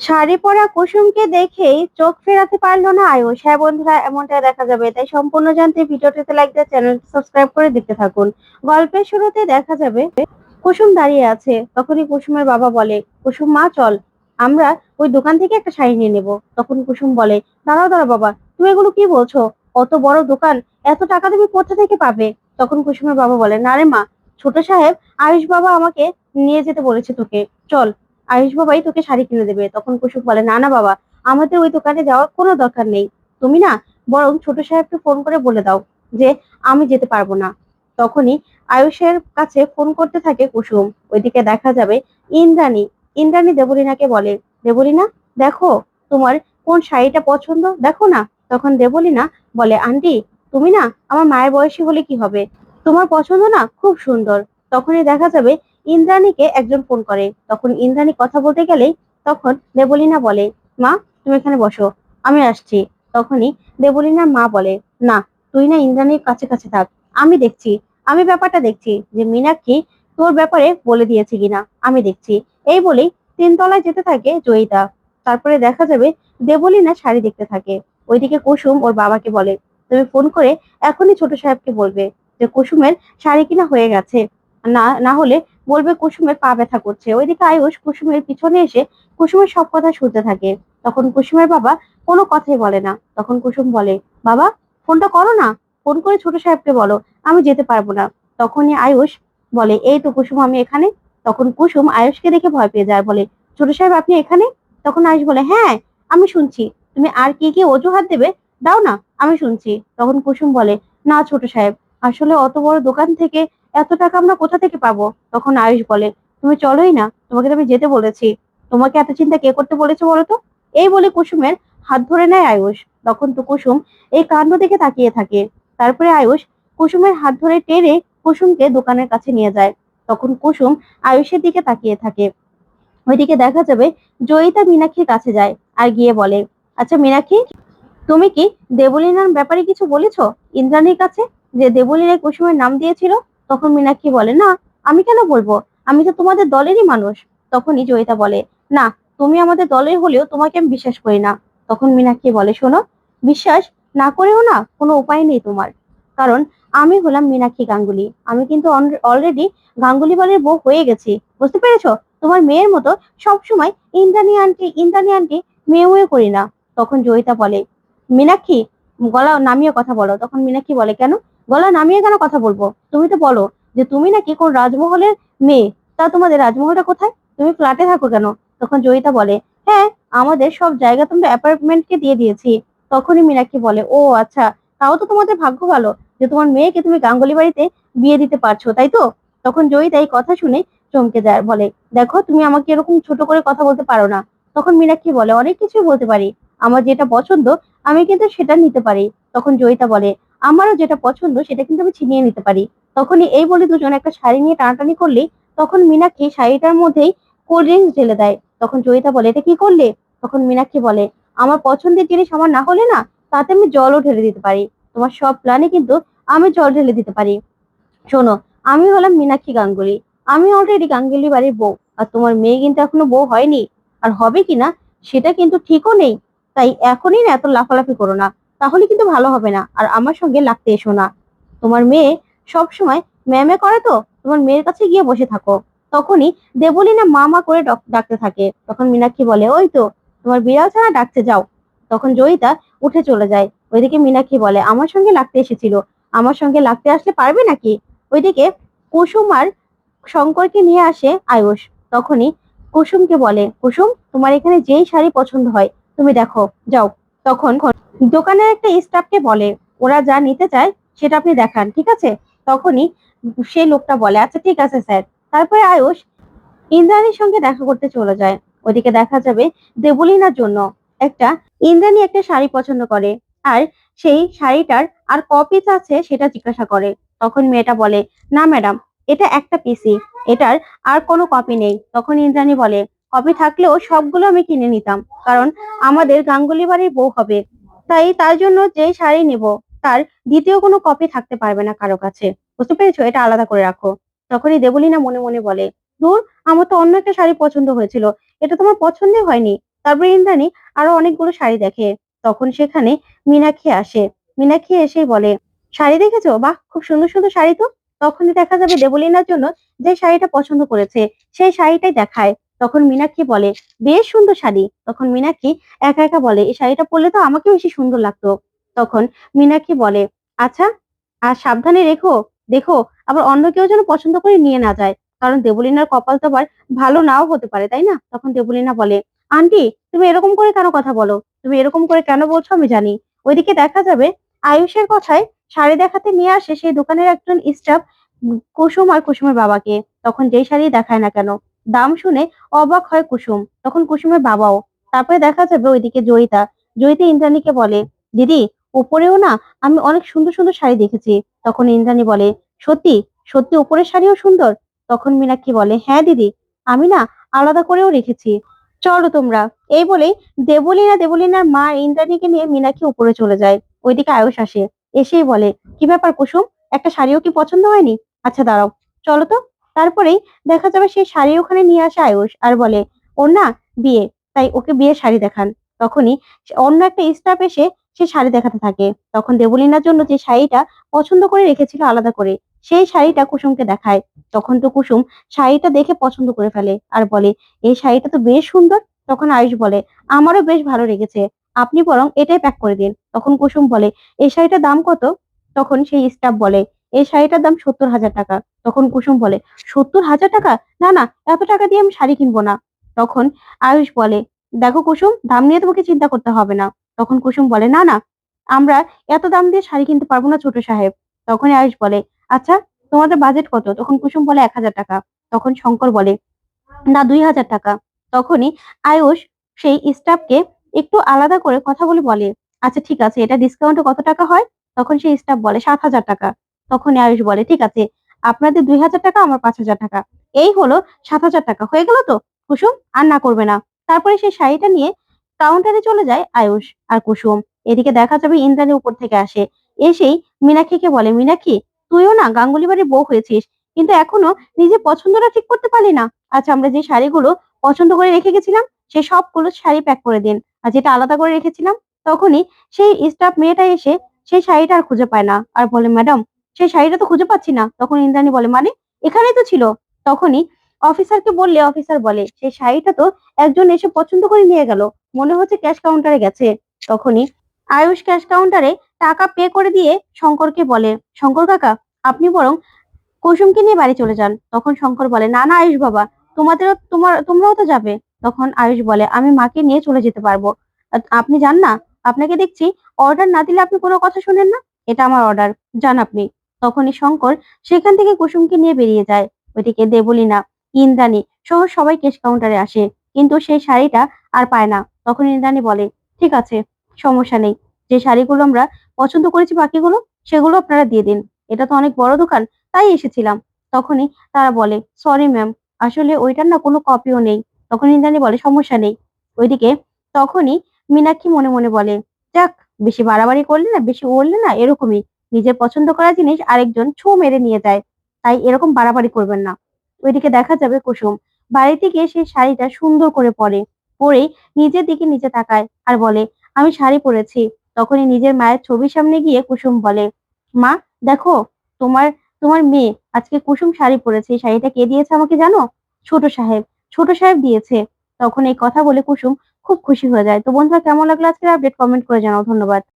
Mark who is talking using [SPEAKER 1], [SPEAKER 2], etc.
[SPEAKER 1] শাড়ি পরা কুসুমকে দেখেই চোখ ফেরাতে পারল না আয়ুষ। হ্যাঁ বন্ধুরা, এমনটাই দেখা যাবে। তাই সম্পূর্ণ জানতে ভিডিওটিতে লাইক দিয়ে চ্যানেল সাবস্ক্রাইব করে দেখতে থাকুন। গল্পের শুরুতে দেখা যাবে, কুসুম দাঁড়িয়ে আছে। তখনই কুসুমের বাবা বলে, কুসুম, মা, চল। আমরা ওই দোকান থেকে একটা শাড়ি নিয়ে নেব। তখন কুসুম বলে, দাঁড়াও দাঁড়াও বাবা, তুমি এগুলো কি বলছো? অত বড় দোকান, এত টাকা তুমি কোথা থেকে পাবে? তখন কুসুমের বাবা বলে, না রে মা, ছোট সাহেব, আয়ুষ বাবা আমাকে নিয়ে যেতে বলেছে তোকে। চল আয়ুষ বাবাই তোকে শাড়ি কিনে দেবে। তখন কুসুম বলে, না না বাবা, আমাদের ওই দোকানে যাওয়ার কোনো দরকার নেই। তুমি না বরং ছোট সাহেবকে ফোন করে বলে দাও যে, আমি যেতে পারব না। তখনই আয়ুষের কাছে ফোন করতে থাকে কুসুম। ওইদিকে দেখা যাবে ইন্দ্রাণী। ইন্দ্রাণী দেবলীনাকে বলে, দেবলীনা, দেখো তোমার কোন শাড়িটা পছন্দ? দেখো না। তখন দেবলীনা বলে, আন্টি, তুমি না আমার মায়ের বয়সী হলে কি হবে? তোমার পছন্দ না খুব সুন্দর। তখনই দেখা যাবে ইন্দ্রাণীকে একজন ফোন করে। তখন ইন্দ্রাণী কথা বলতে গেলেই তখন দেবলীনা বলে, মা, তুমি এখানে বসো, আমি আসছি। তখনই দেবলীনার মা বলে, না, তুই না ইন্দ্রাণীর কাছে কাছে থাক, আমি দেখছি, আমি ব্যাপারটা দেখছি যে মীনাক্ষী তোর ব্যাপারে বলে দিয়েছে কিনা, আমি দেখছি। এই বলেই তিনতলায় যেতে থাকে জয়িতা। তারপরে দেখা যাবে দেবলীনা শাড়ি দেখতে থাকে। ওইদিকে কুসুম ওর বাবাকে বলে, তুমি ফোন করে এখনই ছোট সাহেবকে বলবে যে কুসুমের শাড়ি কিনা হয়ে গেছে। না না হলে বলবে কুসুমের পা ব্যথা করছে। ওইদিকে আয়ুষ কুসুমের পিছনে এসে কুসুমের সব কথা শুনতে থাকে। তখন কুসুমের বাবা কোনো কথাই বলে না। তখন কুসুম বলে, বাবা, ফোনটা করো না। ফোন করে ছোট সাহেবকে বলো, আমি যেতে পারব না। তখনই আয়ুষ বলে, এই তো কুসুম, আমি এখানে। তখন কুসুম আয়ুষকে দেখে ভয় পেয়ে যায়, বলে, ছোট সাহেব, আপনি এখানে? তখন আয়ুষ বলে হ্যাঁ আমি শুনছি। তুমি আর কি কি অজুহাত দেবে? দাও না, আমি শুনছি। তখন কুসুম বলে, না ছোট সাহেব, আসলে অত বড় দোকান থেকে এত টাকা আমরা কোথা থেকে পাবো? তখন আয়ুষ বলে, তুমি চলোই না, তোমাকে তো আমি যেতে বলেছি। তোমাকে এত চিন্তা কে করতে বলেছে বলো তো? এই বলে কুসুমের হাত ধরে নেয় আয়ুষ। তখন তো কুসুম এই কাণ্ড দেখে তাকিয়ে থাকে। তারপরে আয়ুষ কুসুমের হাত ধরে টেনে কুসুমকে দোকানের কাছে নিয়ে যায়। তখন কুসুম আয়ুষের দিকে তাকিয়ে থাকে। ওইদিকে দেখা যাবে জয়িতা মীনাক্ষীর কাছে যায় আর গিয়ে বলে আচ্ছা মীনাক্ষী, তুমি কি দেবলীনার ব্যাপারে কিছু বলেছ? ইন্দ্রাণীর কাছে, যে দেবলীনা কুসুমের নাম দিয়েছিল? তখন মীনাক্ষী বলে, না, আমি কেন বলব? আমি তো তোমাদের দলেরই মানুষ। তখনই জয়িতা বলে, না, তুমি আমাদের দলের হলেও তোমাকে আমি বিশ্বাস করি না। তখন মীনাক্ষী বলে, শোনো, বিশ্বাস না করেও না কোনো উপায় নেই তোমার। কারণ আমি হলাম মীনাক্ষী গাঙ্গুলি। আমি কিন্তু অলরেডি গাঙ্গুলি বাড়ির বউ হয়ে গেছি। বুঝতে পেরেছ? তোমার মেয়ের মতো সবসময় ইন্দ্রাণী আন্টি ইন্দ্রাণী আন্টি মেয়ে মেয়ে করি না। তখন জয়িতা বলে, মীনাক্ষী গলা নামিয়ে কথা বলো। তখন মীনাক্ষী বলে, কেন? গলা নামিয়ে কেন কথা বলব। তুমি তো বলো যে তুমি নাকি কোন রাজমহলের মেয়ে, তা তোমাদের রাজমহলটা কোথায়? তুমি ফ্ল্যাটে থাকো কেন? তখন জয়িতা বলে হ্যাঁ আমাদের সব জায়গা তোমরা অ্যাপার্টমেন্টকে দিয়ে দিয়েছি। তখনই মীনাক্ষী বলে, ও আচ্ছা তাও তো তোমাদের ভাগ্য ভালো যে তোমার মেয়েকে তুমি গাঙ্গুলি বাড়িতে বিয়ে দিতে পারছ, তাই তো? তখন জয়িতা এই কথা শুনে চমকে যায়, বলে, দেখো, তুমি আমাকে এরকম ছোট করে কথা বলতে পারো না। তখন মীনাক্ষী বলে, অনেক কিছুই বলতে পারি। আমার যেটা পছন্দ, আমি কিন্তু সেটা নিতে পারি। তখন জয়িতা বলে আমারও যেটা পছন্দ সেটা কিন্তু আমি ছিনিয়ে নিতে পারি। তখনই এই বলে দুজন একটা শাড়ি নিয়ে টানাটানি করলে তখন মীনাক্ষী শাড়িটার মধ্যেই কোল্ড ড্রিঙ্কস ঢেলে দেয়। তখন জয়িতা বলে, এটা কি করলে? তখন মীনাক্ষী বলে, আমার পছন্দের জিনিস আমার না হলে না, তাতে আমি জলও ঢেলে দিতে পারি। তোমার সব প্ল্যানে কিন্তু আমি জল ঢেলে দিতে পারি। শোনো, আমি হলাম মীনাক্ষী গাঙ্গুলি। আমি অলরেডি গাঙ্গুলি বাড়ির বউ, আর তোমার মেয়ে কিন্তু এখনও বউ হয়নি। আর হবে কিনা সেটা কিন্তু ঠিকও নেই। তাই এখনই না এত লাফালাফি করো না। তাহলে কিন্তু ভালো হবে না। আর আমার সঙ্গে লাগতে এসো না। তোমার মেয়ে সব সময় ম্যামে করে তো, তোমার মেয়ের কাছে গিয়ে বসে থাকো। তখনই দেবলীনা মা মা করে ডক- ডাকতে থাকে। তখন মীনাক্ষী বলে, ওই তো, তোমার বিড়াল ছাড়া ডাকতে যাও। তখন জয়িতা উঠে চলে যায়। ওইদিকে মীনাক্ষী বলে, আমার সঙ্গে লাগতে এসেছিল। আমার সঙ্গে লাগতে আসলে পারবে নাকি? ওইদিকে কুসুম আর শঙ্করকে নিয়ে আসে আয়ুষ। তখনই কুসুমকে বলে, কুসুম, তোমার এখানে যেই শাড়ি পছন্দ হয়, তুমি দেখো, যাও। তখন দোকানের একটা স্টাফকে বলে, ওরা যা নিতে চায় সেটা আপনি দেখান, ঠিক আছে? তখনই সেই লোকটা বলে আচ্ছা ঠিক আছে স্যার। তারপরে আয়ুষ ইন্দ্রাণীর সঙ্গে দেখা করতে চলে যায়। ওদিকে দেখা যাবে দেবলীনার জন্য একটা ইন্দ্রাণী একটা শাড়ি পছন্দ করে আর সেই শাড়িটার আর ক পিস আছে সেটা জিজ্ঞাসা করে। তখন মেয়েটা বলে, না ম্যাডাম, এটা একটা পিসি এটার আর কোনো কপি নেই। তখন ইন্দ্রাণী বলে কপি থাকলেও সবগুলো আমি কিনে নিতাম, কারণ আমাদের গাঙ্গুলি বাড়ির বউ হবে। তাই তার জন্য যে শাড়ি নেব, তার দ্বিতীয় কোনো কপি থাকতে পারবে না কারও কাছে। বুঝতে পেরেছ? এটা আলাদা করে রাখো। তখনই দেবলীনা মনে মনে বলে, দূর, আমার তো অন্য একটা শাড়ি পছন্দ হয়েছিল। এটা তোমার পছন্দই হয়নি। তারপরে ইন্দ্রাণী আরও অনেকগুলো শাড়ি দেখে। তখন সেখানে মীনাক্ষী আসে। মীনাক্ষী এসেই বলে, শাড়ি দেখেছ? বাহ, খুব সুন্দর সুন্দর শাড়ি তো। তখনই দেখা যাবে দেবলীনার জন্য যে শাড়িটা পছন্দ করেছে, সেই শাড়িটাই দেখায়। তখন মীনাক্ষী বলে, বেশ সুন্দর শাড়ি। তখন মীনাক্ষী একা একা বলে, এই শাড়িটা পরলে তো আমাকে বেশি সুন্দর লাগতো। তখন মীনাক্ষী বলে আচ্ছা আর সাবধানে রেখো। দেখো, আবার অন্য কেউ যেন পছন্দ করে নিয়ে না যায়। কারণ দেবলিনার কপাল তো আবার ভালো নাও হতে পারে, তাই না? তখন দেবলীনা বলে, আন্টি, তুমি এরকম করে কেন কথা বলো? তুমি এরকম করে কেন বলছো আমি জানি। ওইদিকে দেখা যাবে, আয়ুষের কথায় শাড়ি দেখাতে নিয়ে আসে সেই দোকানের একজন স্টাফ কুসুম আর কুসুমের বাবাকে। তখন যেই শাড়ি দেখায় না কেন দাম শুনে অবাক হয় কুসুম। তখন কুসুমের বাবাও। তারপরে দেখা যাবে ওইদিকে জয়িতা। জয়িতা ইন্দ্রাণীকে বলে, দিদি, উপরেও না আমি অনেক সুন্দর সুন্দর শাড়ি দেখেছি। তখন ইন্দ্রাণী বলে, সত্যি? সত্যি উপরের শাড়িও সুন্দর? তখন মীনাক্ষী বলে হ্যাঁ দিদি, আমি না আলাদা করেও রেখেছি। চলো তোমরা। এই বলেই দেবলীনা, দেবলীনার মা ইন্দ্রাণীকে নিয়ে মীনাক্ষী উপরে চলে যায়। ওইদিকে আয়ুষ আসে। এসেই বলে, কি ব্যাপার কুসুম? একটা শাড়িও কি পছন্দ হয়নি? আচ্ছা দাঁড়াও। চলো তো। তারপরেই দেখা যাবে সেই শাড়ি ওখানে নিয়ে আসে আয়ুষ আর বলে ওর না বিয়ে। তাই ওকে বিয়ের শাড়ি দেখান। তখনই অন্য একটা স্টাফ এসে সে শাড়ি দেখাতে থাকে। তখন দেবলীনার জন্য যে শাড়িটা পছন্দ করে রেখেছিল আলাদা করে, সেই শাড়িটা কুসুমকে দেখায়। তখন তো কুসুম শাড়িটা দেখে পছন্দ করে ফেলে আর বলে, এই শাড়িটা তো বেশ সুন্দর। তখন আয়ুষ বলে, আমারও বেশ ভালো লেগেছে। আপনি বরং এটাই প্যাক করে দিন। তখন কুসুম বলে, এই শাড়িটার দাম কত? তখন সেই স্টাফ বলে এই শাড়িটার দাম সত্তর হাজার টাকা। তখন কুসুম বলে, সত্তর হাজার টাকা? না না, এত টাকা দিয়ে আমি শাড়ি কিনবো না। তখন আয়ুষ বলে, দেখো কুসুম, দাম নিয়ে তোমাকে চিন্তা করতে হবে না। তখন কুসুম বলে, না না, আমরা এত দাম দিয়ে শাড়ি কিনতে পারব না ছোট সাহেব। তখন আয়ুষ বলে আচ্ছা তোমাদের বাজেট কত? তখন কুসুম বলে, এক হাজার টাকা। তখন শঙ্কর বলে, না, দুই হাজার টাকা। তখনই আয়ুষ সেই স্টাফকে একটু আলাদা করে কথা বলে বলে আচ্ছা ঠিক আছে, এটা ডিসকাউন্টে কত টাকা হয়? তখন সেই স্টাফ বলে, সাত হাজার টাকা। তখন আয়ুষ বলে, ঠিক আছে, আপনাদের দুই হাজার টাকা, আমার পাঁচ হাজার টাকা। এই হলো সাত হাজার টাকা। হয়ে গেল তো? কুসুম আর না করবে না। তারপরে সেই শাড়িটা নিয়ে কাউন্টারে চলে যায় আয়ুষ আর কুসুম। এদিকে দেখা যাবে ইন্দ্রাণী উপর থেকে আসে। এসেই মীনাক্ষীকে বলে, মীনাক্ষী, তুইও না গাঙ্গুলি বাড়ির বউ হয়েছিস, কিন্তু এখনও নিজের পছন্দটা ঠিক করতে পারলি না। আচ্ছা আমরা যে শাড়িগুলো পছন্দ করে রেখে গেছিলাম, সে সবগুলো শাড়ি প্যাক করে দিন। আর যেটা আলাদা করে রেখেছিলাম, তখনই সেই স্টাফ মেয়েটা এসে সেই শাড়িটা আর খুঁজে পায় না। আর বলে, ম্যাডাম সেই শাড়িটা তো খুঁজে পাচ্ছি না। তখন ইন্দ্রাণী বলে মানে? এখানেই তো ছিল। তখনই অফিসারকে বললে, অফিসার বলে, সেই শাড়িটা তো একজন এসে পছন্দ করে নিয়ে গেল। মনে হচ্ছে ক্যাশ কাউন্টারে গেছে। তখনই আয়ুষ ক্যাশ কাউন্টারে টাকা পে করে দিয়ে শঙ্করকে বলে, শঙ্কর কাকা, আপনি বরং কুসুমকে নিয়ে বাড়ি চলে যান। তখন শঙ্কর বলে, না না, আয়ুষ বাবা, তোমাদেরও তোমার, তোমরাও তো যাবে। তখন আয়ুষ বলে, আমি মাকে নিয়ে চলে যেতে পারব। আপনি যান না? আপনাকে দেখছি, অর্ডার না দিলে আপনি কোনো কথা শুনেন না? এটা আমার অর্ডার, যান আপনি। তখনই শঙ্কর সেখান থেকে কুসুমকে নিয়ে বেরিয়ে যায়। ওইদিকে দেবলীনা, ইন্দ্রাণী সহ সবাই কেশ কাউন্টারে আসে। কিন্তু সেই শাড়িটা আর পায় না। তখন ইন্দ্রাণী বলে, ঠিক আছে, সমস্যা নেই। যে শাড়িগুলো আমরা পছন্দ করেছি বাকিগুলো, সেগুলো আপনারা দিয়ে দিন। এটা তো অনেক বড় দোকান, তাই এসেছিলাম। তখনই তারা বলে সরি ম্যাম আসলে ওইটার না কোনো কপিও নেই। তখন ইন্দ্রাণী বলে, সমস্যা নেই। ওইদিকে তখনই মীনাক্ষী মনে মনে বলে, যাক, বেশি বাড়াবাড়ি করলে না, বেশি উড়লে না, এরকমই। নিজের পছন্দ করা জিনিস আরেকজন ছো মেরে নিয়ে যায়, তাই এরকম বাড়াবাড়ি করবেন না। ওইদিকে দেখা যাবে কুসুম, বাড়িতে গিয়ে সেই শাড়িটা সুন্দর করে পরে পরে নিজের দিকে নিচে তাকায় আর বলে, আমি শাড়ি পরেছি। তখনই নিজের মায়ের ছবির সামনে গিয়ে কুসুম বলে, মা, দেখো, তোমার তোমার মেয়ে, আজকে কুসুম শাড়ি পরেছে শাড়িটা কে দিয়েছে আমাকে জানো? ছোট সাহেব ছোট সাহেব দিয়েছে। তখন এই কথা বলে কুসুম খুব খুশি হয়ে যায়। তো বন্ধুরা, কেমন লাগল আজকের আপডেট কমেন্ট করে জানাও। ধন্যবাদ।